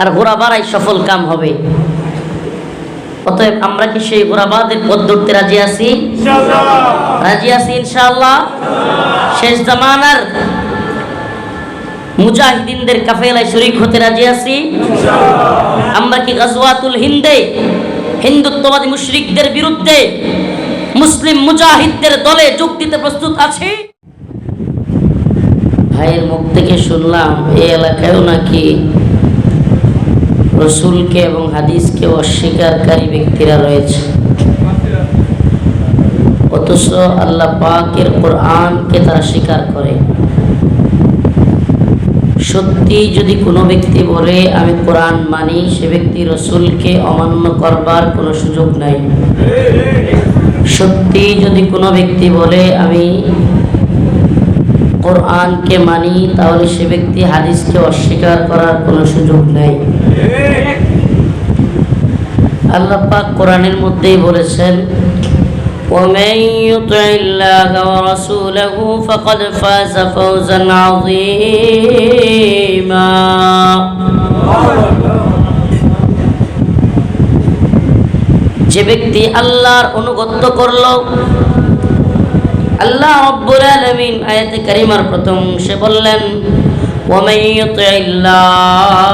আর ঘোরাবারাই সফল কাম হবে। অতএব আমরা কি সেই ঘোরাবাদের পথ ধরতে রাজি আছি? রাজি আছি ইনশাআল্লাহ? শেষ জামানার মুজাহিদিনদের কাফেলায় শরিক হতে রাজি আছি? আমরা কি গাজওয়াতুল হিন্দে হিন্দুত্ববাদী মুশরিকদের বিরুদ্ধে মুসলিম মুজাহিদদের দলে যোগ দিতে প্রস্তুত আছি? ভাইয়ের মুখ থেকে শুনলাম এই এলাকায়ও নাকি রসুলকে এবং হাদিসকে অস্বীকারী ব্যক্তিরা রয়েছে। অথচ আল্লাহ পাকের কোরআনকে তারা স্বীকার করে। সত্যি যদি কোনো ব্যক্তি বলে, আমি কোরআন মানি সে ব্যক্তি রসুলকে অমান্য করবার কোনো সুযোগ নাই। সত্যি যদি কোনো ব্যক্তি বলে, আমি কোরআনকে মানি তাহলে সে ব্যক্তি হাদিসকে অস্বীকার করার কোনো সুযোগ নেই। আল্লাহ পাক কোরআনের মধ্যেই বলেছেন ومن يطع الله ورسوله فقد فاز فوزا عظيما যে ব্যক্তি আল্লাহর অনুগত্য করলো আল্লাহ রব্বুল আলামিন আয়াতে কারিমার প্রথম সে বললেন ওয়ামাই ইউতিল্লাহ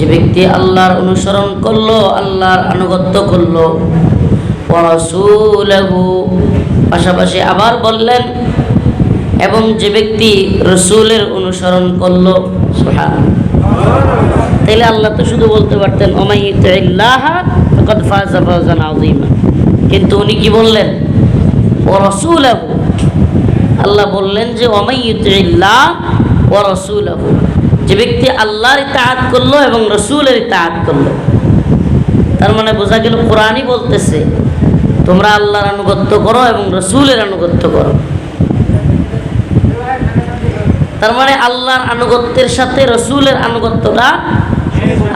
যে ব্যক্তি আল্লাহর অনুসরণ করল, আল্লাহর আনুগত্য করল পাশাপাশি আবার বললেন, এবং যে ব্যক্তি রসুলের অনুসরণ করল তাইলে আল্লাহ তো শুধু বলতে পারতেন কিন্তু উনি কি বললেন? ও আল্লাহ বললেন যে অমাইয়ুল্লাহ ও রসুল যে ব্যক্তি আল্লাহর ইতাহাত করল এবং রসুলের ইতাহাত করল। তার মানে বোঝা গেল কোরআনই বলতেছে, তোমরা আল্লাহর আনুগত্য করো এবং রসুলের আনুগত্য করো। তার মানে আল্লাহর আনুগত্যের সাথে রসুলের আনুগত্যটা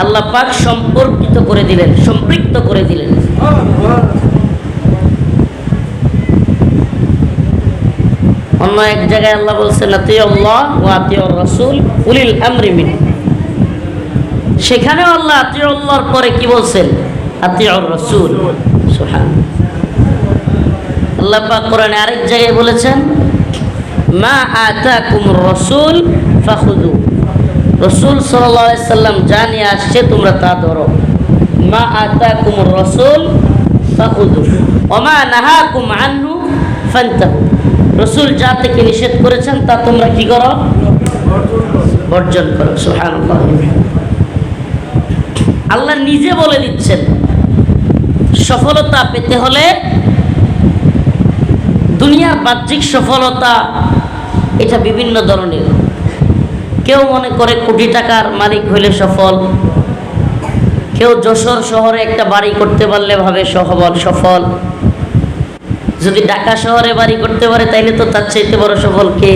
আল্লাহ পাক সম্পর্কিত করে দিলেন, সম্পৃক্ত করে দিলেন। অন্য এক জায়গায় আল্লাহ বলছেন রাসূল উলিল আমরি মিন সেখানেও আল্লাহ আতিউল্লাহর পরে কি বলছেন? আতিউর রাসূল সুবহান আল্লাহ পাক কোরআনে আরেক জায়গায় বলেছেন, মা আতাকুমুর রাসূল ফাখুযু রসুল আলাইহি সাল্লাম যা নিয়ে আসছে তোমরা তা ধরো। মা আতাকুমুর রাসূল ফাখুযু ওয়া মা নাহাকুম আনহু ফান্তাহু রসুল যা থেকে নিষেধ করেছেন, তা তোমরা কি করো? বর্জন করো, সুবহানাল্লাহ। আল্লাহ নিজে বলে দিচ্ছেন, সফলতা পেতে হলে দুনিয়ার বাহ্যিক সফলতা এটা বিভিন্ন ধরনের। কেউ মনে করে কোটি টাকার মালিক হইলে সফল, কেউ যশোর শহরে একটা বাড়ি করতে পারলে ভাবে সফল সফল। যদি ঢাকা শহরে বাড়ি করতে পারে, তাইলে তো তার চাইতে বড় সফল কে?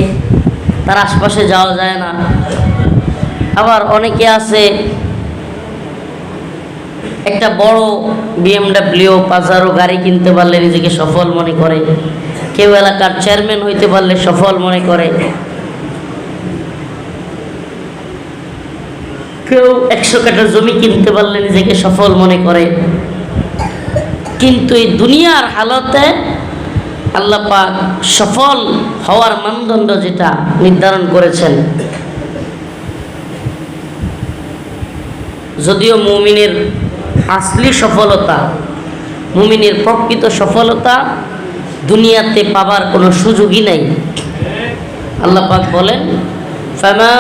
তার আশপাশে যাওয়া যায় না। আবার অনেকে আছে, একটা বড় বিএমডাব্লিউ পাজারো গাড়ি কিনতে পারলে নিজেকে সফল মনে করে। কেউ এলাকার চেয়ারম্যান হইতে পারলে সফল মনে করে। কেউ একশো কাঠা জমি কিনতে পারলে নিজেকে সফল মনে করে। কিন্তু এই দুনিয়ার হালতে আল্লাহ পাক সফল হওয়ার মানদণ্ড যেটা নির্ধারণ করেছেন। যদিও মুমিনের আসলি সফলতা, মুমিনের প্রকৃত সফলতা দুনিয়াতে পাবার কোনো সুযোগই নাই। আল্লাহ পাক বলেন, ফামা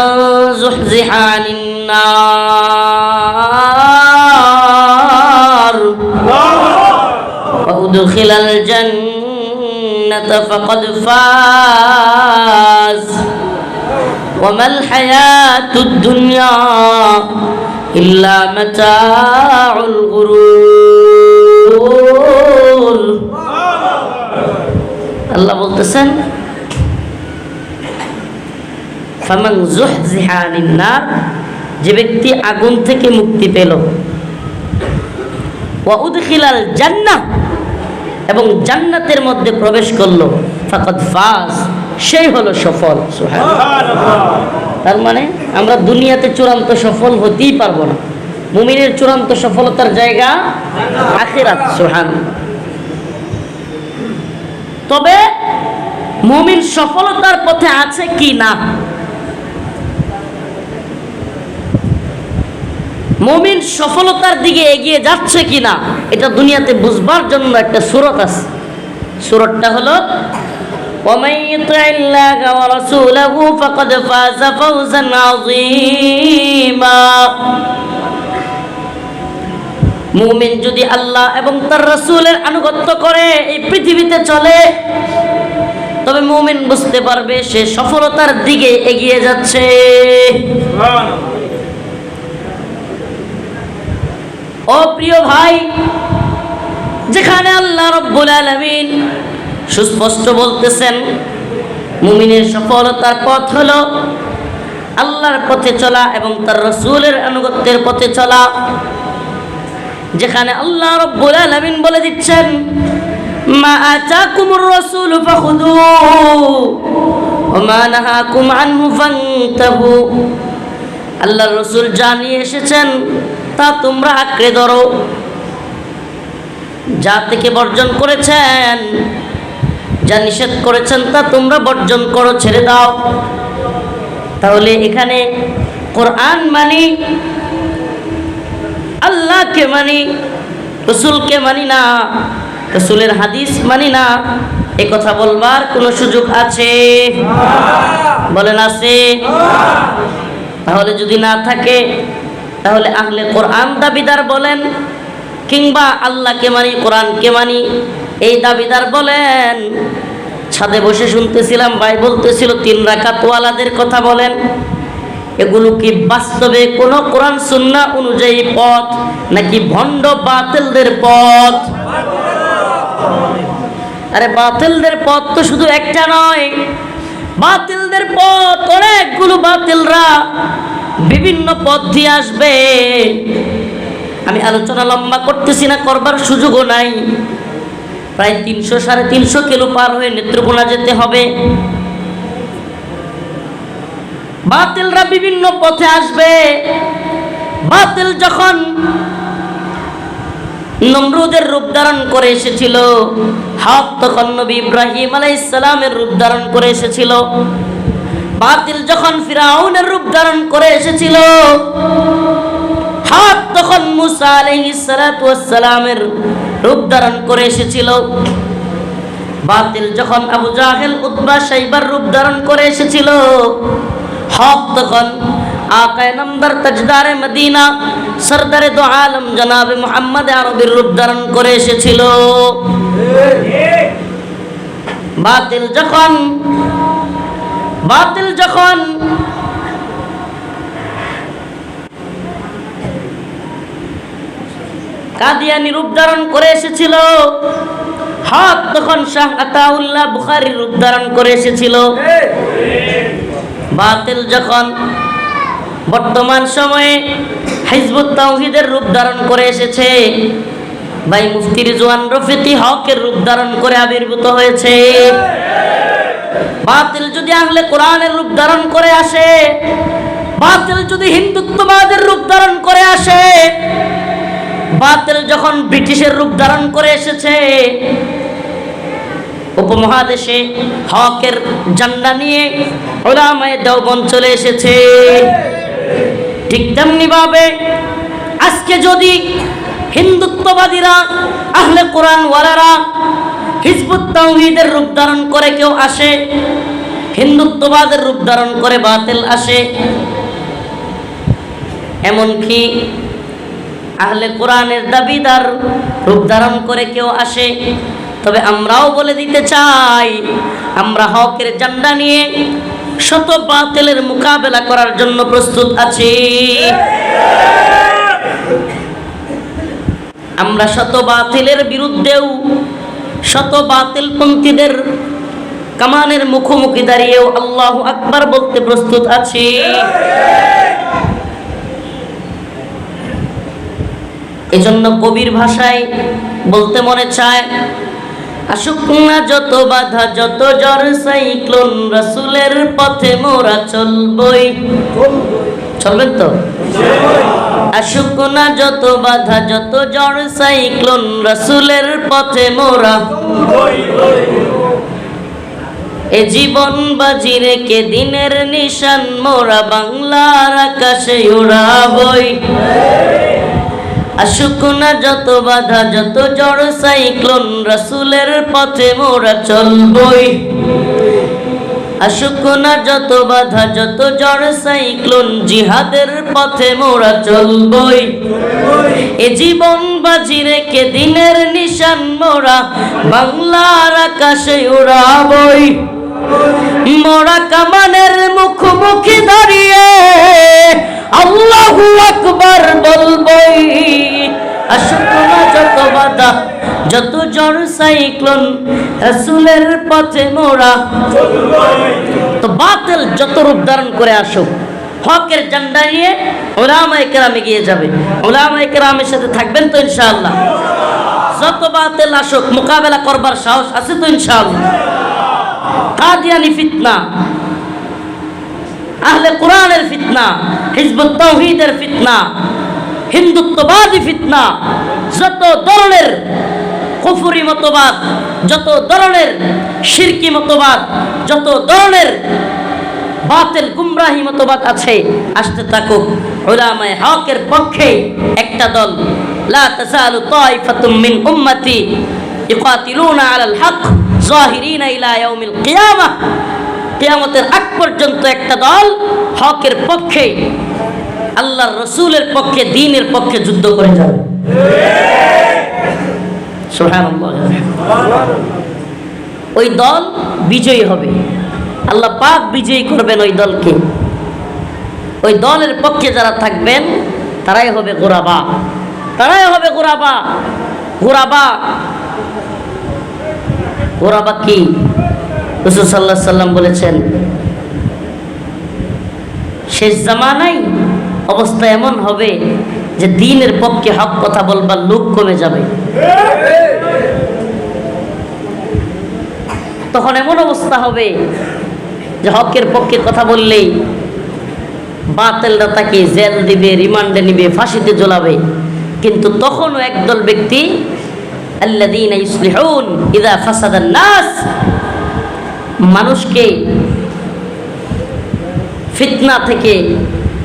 الجنة فقد فاز وما الحياة الدنيا إلا متاع الغرور আল্লাহ বলতেছেন ফামান জুহজিহা আনিন নার যে ব্যক্তি আগুন থেকে মুক্তি পেল ওয়া উদখিলাল জান্নাহ এবং জান্নাতের মধ্যে প্রবেশ করল ফাকাদ ফাজ সেই হলো সফল। তার মানে আমরা দুনিয়াতে চূড়ান্ত সফল হতেই পারব না। মুমিনের চূড়ান্ত সফলতার জায়গা আখিরাত সোহান তবে মুমিন সফলতার পথে আছে কি না? মমিন সফলতার দিকে এগিয়ে যাচ্ছে কিনা, এটা দুনিয়াতে বুঝবার জন্য একটা সুরত আছে। সুরতটা হলো মুমিন যদি আল্লাহ এবং তার রসুলের আনুগত্য করে এই পৃথিবীতে চলে, তবে মুমিন বুঝতে পারবে সে সফলতার দিকে এগিয়ে যাচ্ছে। ও প্রিয় ভাই, যেখানে আল্লাহ রব্বুল আলামিন সুস্পষ্ট বলতেছেন, মুমিনের সফলতার পথ হলো আল্লাহর পথে চলা এবং তার রসুলের আনুগত্যের পথে চলা। যেখানে আল্লাহ রব্বুল আলামিন বলে দিচ্ছেন, মা আতাকুমুর রাসূল ফাখুদুহু ওয়া মা নাহাকুম আনহু ফান্তাহু। আল্লাহর রসুল জানিয়ে এসেছেন তা তোমরা আঁকড়ে ধরো। যা থেকে বর্জন করেছেন, যা নিষেধ করেছেন তা তোমরা বর্জন করো, ছেড়ে দাও। তাহলে এখানে কোরআন মানি, আল্লাহকে মানি, রসুলকে মানি না, রসুলের হাদিস মানি না, এ কথা বলবার কোনো সুযোগ আছে? বলেন আছে। তাহলে যদি না থাকে তাহলে আহলে কোরআন দাবিদার বলেন, কিংবা আল্লাহকে মানি, কোরআনকে মানি, এই দাবিদার বলেন, ছাদে বসে শুনতেছিলাম, ভাই বলতেছিল, তিন রাকাতওয়ালাদের কথা বলেন, এগুলো কি বাস্তবে কোন কোরআন সুন্নাহ অনুযায়ী পথ, নাকি ভণ্ড বাতিলদের পথ? আরে বাতিলদের পথ তো শুধু একটা নয়, বাতিলদের পথ অনেকগুলো বাতিলরা বিভিন্ন পথ দিয়ে আসবে। আমি আলোচনা লম্বা করতেছি না, করবার সুযোগও নাই। প্রায় তিনশো, সাড়ে তিনশো কিলো পার হয়ে নেত্রকোনা যেতে হবে। বাতিলরা বিভিন্ন পথে আসবে। বাতিল যখন নমরুদের রূপ ধারণ করে এসেছিল হক তখন নবী ইব্রাহিম আলাইসালামের রূপ ধারণ করে এসেছিল। বাতিল যখন ফিরাউনের রূপ ধারণ করে এসেছিল হক তখন মুসা আলাইহিসসালামের রূপ ধারণ করে এসেছিল। বাতিল যখন আবু জাহেল, উতবা, সাইবার রূপ ধারণ করে এসেছিল, হক তখন আকায় নম্বর তাজদারে মদিনা, সরদারে দো আলম জনাবে মোহাম্মদ আরবির রূপ ধারণ করে এসেছিল। বাতিল যখন বাতিল যখন কাদিয়ানি রূপ ধারণ করে এসেছিল, হক তখন শাহ আতাউল্লাহ বুখারী রূপ ধারণ করে এসেছিল। বাতিল যখন বর্তমান সময়ে হিজবুত তাওহীদের রূপ ধারণ করে এসেছে, ভাই মুফতি রিজওয়ান রফিতি হকের রূপ ধারণ করে আবির্ভূত হয়েছে। বাতিল যদি আহলে কোরআনের রূপ ধারণ করে আসে, বাতিল যদি হিন্দুত্ববাদের রূপ ধারণ করে আসে, বাতিল যখন ব্রিটিশের রূপ ধারণ করে এসেছে, উপমহাদেশে হকের জান্ডা নিয়ে ওলামায়ে দেওবন চলে এসেছে। ঠিক তেমনি ভাবে আজকে যদি হিন্দুত্ববাদীরা, আহলে কোরআন ওয়ালারা হিজবুত রূপ ধারণ করে কেউ আসে, হিন্দুত্ববাদের রূপ ধারণ করে বাতিল আসে। এমনকি আহলে কোরআনের দাবিদার রূপ ধারণ করে কেউ আসে। তবে আমরাও বলে দিতে চাই, আমরা হকের জান্ডা নিয়ে শত বাতিলের মোকাবেলা করার জন্য প্রস্তুত আছি। আমরা শত বাতিলের বিরুদ্ধেও শত বাতিলপন্থীদের কামানের মুখোমুখি দাঁড়িয়েও আল্লাহ আকবার বলতে প্রস্তুত আছি। এজন্য কবির ভাষায় বলতে মনে চায়, আসুক না যত বাধা, যত জ্বর, সাইক্লোন রাসুলের পথে মোরা চলবই। চলবেন তো? আসুক না যত বাধা, যত জ্বর, সাইক্লোন রাসুলের পথে মোরা। এ জীবন বাজি রেখে দিনের নিশান মোরা, বাংলার আকাশে উড়াবই। আসুক না যত বাধা, যত জ্বর, সাইক্লোন রাসুলের পথে মোরা চলবই। আসুক যত বাধা, যত জ্বর, সাইক্লোন জিহাদের পথে মোরা চলবই। এ জীবন বাজি রেখে দিনের নিশান মোরা, বাংলার আকাশে উড়াবই। মোরা কামানের মুখোমুখি দাঁড়িয়ে আল্লাহু আকবার বলবই। আসুক না যত বাধা যত জ্বর সাইক্লোন রাসূলের পথে মোরা, তো বাতিল যত রূপ ধারণ করে আসুক, হকের ঝান্ডা নিয়ে ওলামায়ে কেরামে গিয়ে যাবে। ওলামায়ে কেরামের সাথে থাকবেন তো ইনশাআল্লাহ। যত বাতিল আসুক, মোকাবেলা করবার সাহস আছে তো ইনশাআল্লাহ। কাদিয়ানি ফিতনা, আহলে কোরআনের ফিতনা, হিজবুত তাওহীদের ফিতনা, হিন্দুত্ববাদী ফিতনা, যত ধরনের কুফুরি মতবাদ, যত ধরনের শিরকি মতবাদ, যত ধরনের বাতিল গুমরাহি মতবাদ আছে, আসতে থাকুক। উলামায়ে হকের পক্ষে একটা দল, লা তাজালু তাইফাতুম মিন উম্মতি ইকাতিলুনা আলাল হক জাহিরিনা ইলা ইয়াউমিল কিয়ামাহ। কিয়ামতের আগ পর্যন্ত একটা দল হকের পক্ষে, আল্লাহর রসুলের পক্ষে, দিনের পক্ষে যুদ্ধ করে যাবে। ওই দল বিজয়ী হবে। আল্লাহ পাক বিজয়ী করবেন ওই দলকে। ওই দলের পক্ষে যারা থাকবেন, তারাই হবে গোরাবা। তারাই হবে গোরাবা। গোরাবা। গোরাবা কি? রসুল সাল্লাহ সাল্লাম বলেছেন, শেষ জামানাই অবস্থা এমন হবে যে দিনের পক্ষে হক কথা বলবার লোক কমে যাবে। তখন এমন অবস্থা হবে যে হকের পক্ষে কথা বললেই বাতেলরা তাকে জেল দিবে, রিমান্ডে নিবে, ফাঁসিতে জ্বলাবে। কিন্তু তখনও একদল ব্যক্তি মানুষকে ফিতনা থেকে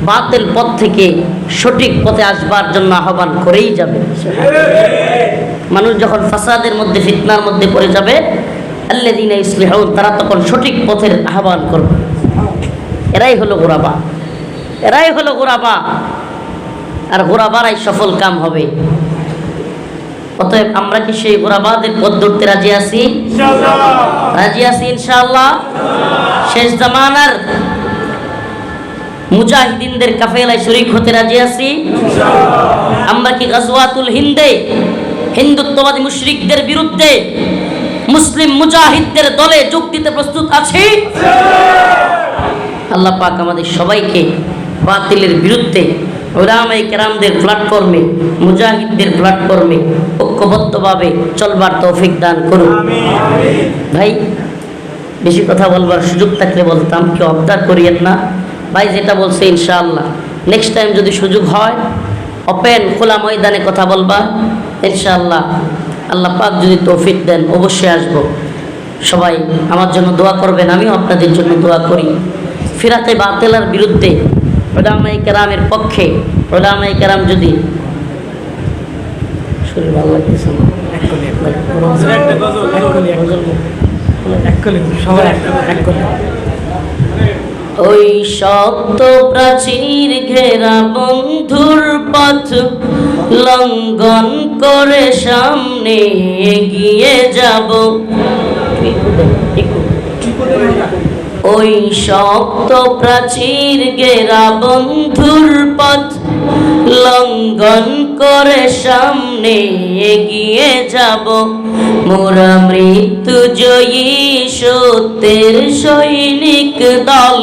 বাতিল পথ থেকে সঠিক পথে আসবার জন্য আহ্বান করেই যাবে। মানুষ যখন ফাসাদের মধ্যে ফিতনার মধ্যে পড়ে যাবে আল্লাদিনা ইসলিহুন তারা তখন সঠিক পথের আহ্বান করবে। এরাই হলো গোরাবা। এরাই হলো গোরাবা। আর গোরাবারাই সফল কাম হবে। অতএব আমরা কি সেই গোরাবাদের পথ ধরতে রাজি আছি? রাজি আছি ইনশাআল্লাহ? শেষ জামানার মুজাহিদিনদের কাফেলায় শরিক হতে রাজি আছি? আমরা কি গাজওয়াতুল হিন্দে, হিন্দুত্ববাদী মুশরিকদের বিরুদ্ধে মুসলিম মুজাহিদদের দলে যোগ দিতে প্রস্তুত আছি? আল্লাহ পাক আমাদের সবাইকে বাতিলের বিরুদ্ধে ওলামাই কেরামদের প্ল্যাটফর্মে, মুজাহিদদের প্ল্যাটফর্মে ঐক্যবদ্ধভাবে চলবার তৌফিক দান করুন। ভাই, বেশি কথা বলবার সুযোগ থাকলে বলতাম, কেউ অবদার করিয়েন না। ভাই যেটা বলছে, ইনশাআল্লাহ। নেক্সট টাইম যদি সুযোগ হয়, ওপেন, খোলা ময়দানে কথা বলবা, ইনশাআল্লাহ। আল্লাহ পাক যদি তৌফিক দেন, অবশ্যই আসব। সবাই আমার জন্য দোয়া করবেন, আমিও আপনাদের জন্য দোয়া করি। ফিরাতে বাতেলার বিরুদ্ধে ওলামাই কেরামের পক্ষে ওলামাই কেরাম যদি শরীর ভালো লাগতেছে না। ওই শব্দ প্রাচীর ঘেরা বন্ধুর পথ লঙ্ঘন করে সামনে এগিয়ে যাব। ওই শক্ত প্রাচীর গেরা বন্ধুর পথ লঙ্ঘন করে সামনে এগিয়ে যাব। মোরা মৃত্যু জয়ী সত্যের সৈনিক দল।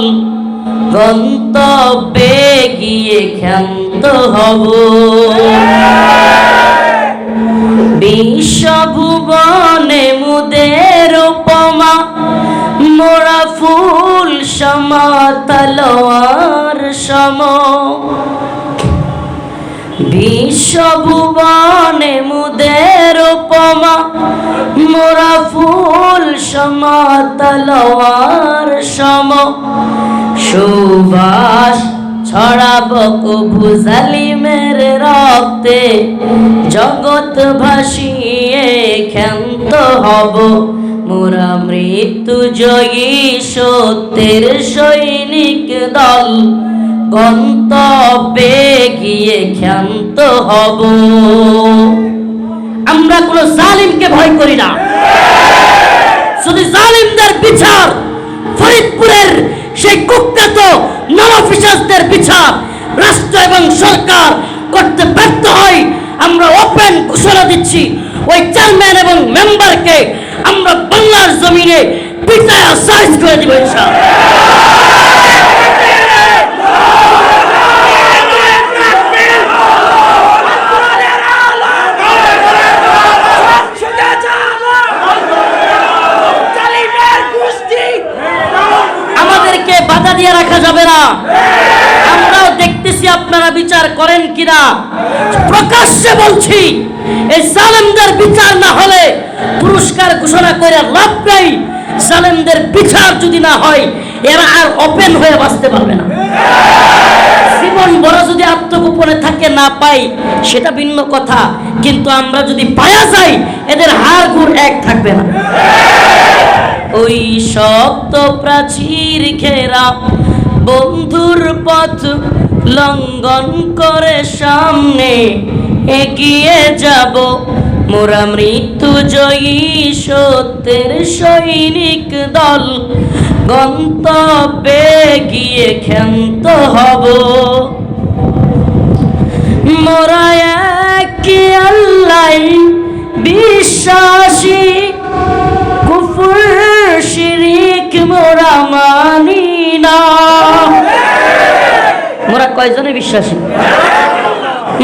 গন্তব্যে গিয়ে ক্ষান্ত হব। বিশ্বভুবনে মুদে সমা তলোয়ার সম। বিশ্বভুবনে মুদের উপমা, মোরা ফুল সমা তলোয়ার সম। সুবাস ছড়াব কবু জালিমের রক্তে, জগৎ ভাসিয়ে ক্ষান্ত হব। মোরা মৃত্যু জয়ী সত্যের সৈনিক দল। গন্তব্যে গিয়ে ক্ষান্ত হব। আমরা কোনো জালিমকে ভয় করি না। শুধু জালিমদের বিচার, ফরিদপুরের সেই কুখ্যাত নরফিসাসদের বিচার রাষ্ট্র এবং সরকার করতে ব্যর্থ হয়, আমরা ওপেন ঘোষণা দিচ্ছি, ওই চেয়ারম্যান এবং মেম্বারকে আমরা বাংলার জমিনে পিটায়া সাইজ করে দিব আমাদেরকে বাধা দিয়ে রাখা যাবে না। আমরাও দেখতেছি আপনারা বিচার করেন কিনা। প্রকাশ্যে বলছি, এই জালেমদের বিচার না হলে পুরস্কার ঘোষণা করে লাভ নেই, জালেমদের বিচার যদি না হয়, এরা আর ওপেন হয়ে বাঁচতে পারবে না। জীবন বড় যদি আত্মগোপনে থাকে না পাই, সেটা ভিন্ন কথা, কিন্তু আমরা যদি পায়া যাই, এদের হাড় গুড় এক থাকবে না। ওই শক্ত প্রাচীর ঘেরা বন্ধুর পথ লঙ্ঘন করে সামনে এগিয়ে যাব। মোরা মৃত্যু জয়ী সত্যের সৈনিক দল। গন্তব্যে গিয়ে ক্ষান্ত হব। মোরা এক আল্লাহ, বিশ্বাসী। কুফর শিরিক মোরা মানি না। মোরা কয়জনে বিশ্বাসী?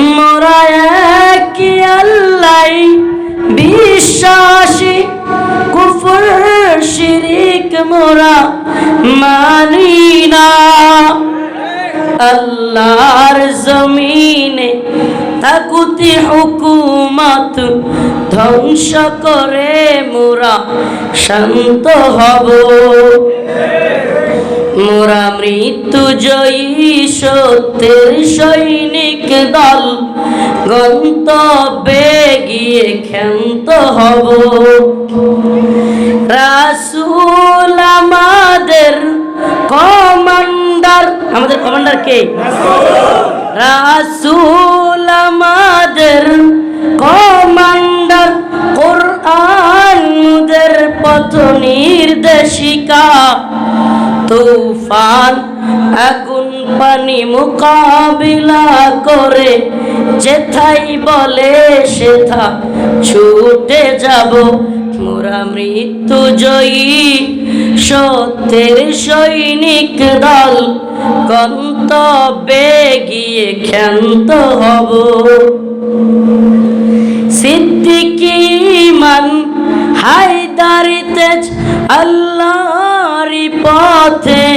মোরা এক আল্লাহ বিশ্বাসী, কুফর, শিরিক মোরা মানি না। আল্লাহর জমিনে তাকুতি হুকুমত ধ্বংস করে মোরা শান্ত হব। মোরা মৃত্যু জয়ী সত্যের সৈনিক দল। গন্তব্যে গিয়ে ক্ষান্ত হব। রাসূল আমাদের কমান্ডার। আমাদের কমান্ডার কে? রাসূল আমাদের কমান্ডার। কোরআনদের পথ নির্দেশিকা। তুফান আগুন পানি মোকাবিলা করে, যেথাই বলে সেথা ছুটে যাব। মোরা মৃত্যু জয়ী, সত্যের সৈনিক দল, গন্তব্যে গিয়ে ক্ষান্ত হব। সিদ্দিকি মান হায়দারি তেজ পথে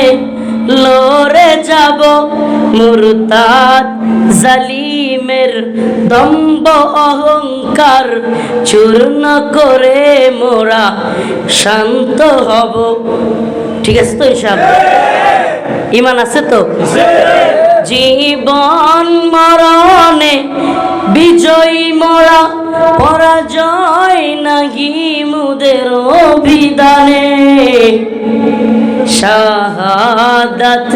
লড়ে যাব মুরতাদ জালিমের দম্ব অহংকার চূর্ণ করে মোরা শান্ত হব। ঠিক আছে তো হিসাব ইমান আছে তো? জীবন মরণে বিজয়ী মরা, পরাজয় নাগি মুদের অভিধানে। শাহাদাতেরি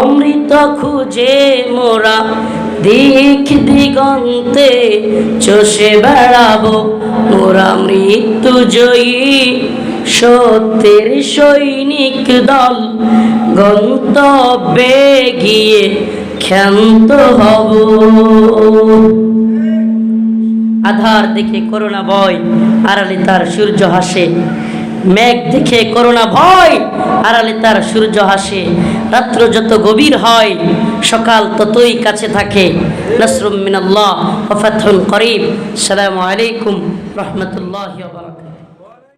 অমৃত খুঁজে মোরা দিক দিগন্তে চষে বেড়াবো মোরা মৃত্যু জয়ী সত্যের সৈনিক দল গন্তব্যে গিয়ে ক্ষান্ত হব। আধার দেখে করোনা বয় আড়ালে তার সূর্য হাসে। মেঘ দেখে করোনা ভয়, আড়ালে তার সূর্য হাসে। রাত্র যত গভীর হয়, সকাল ততই কাছে থাকে। নসরুম মিনাল্লাহ, ওয়া করিম। সালামু আলাইকুম রহমতুল্লাহ